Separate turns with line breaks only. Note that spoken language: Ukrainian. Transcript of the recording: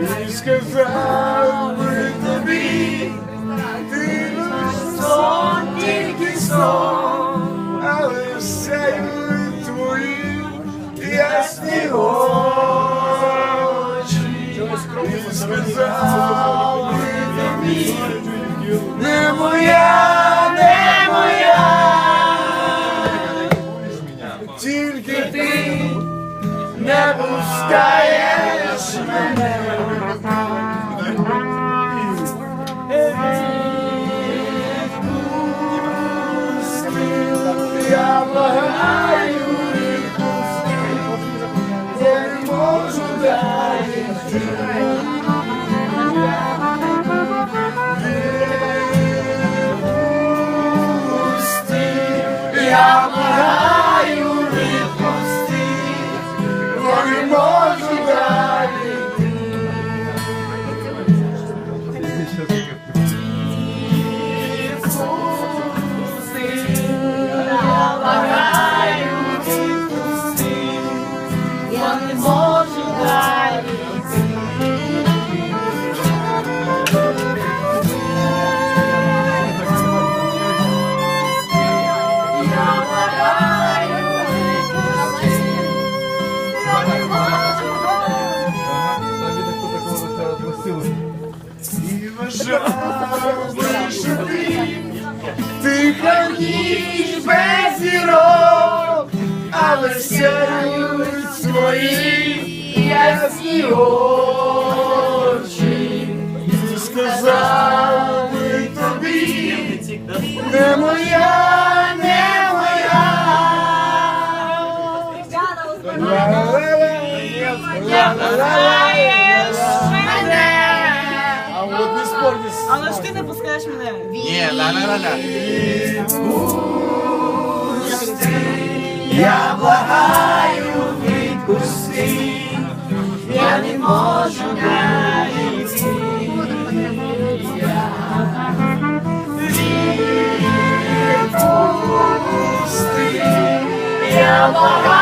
І сказав тобі, ти лиш сон, тільки сон, але все твої ясні очі. І сказав би тобі, не моя, не моя, тільки ти не пускаєш мене. Я благаю, відпусти, я не можу далі. Відпусти, що ти ніч без зірок, але сяють свої ясні очі. Я благаю, відпусти, я не можу. Відпусти, я благаю,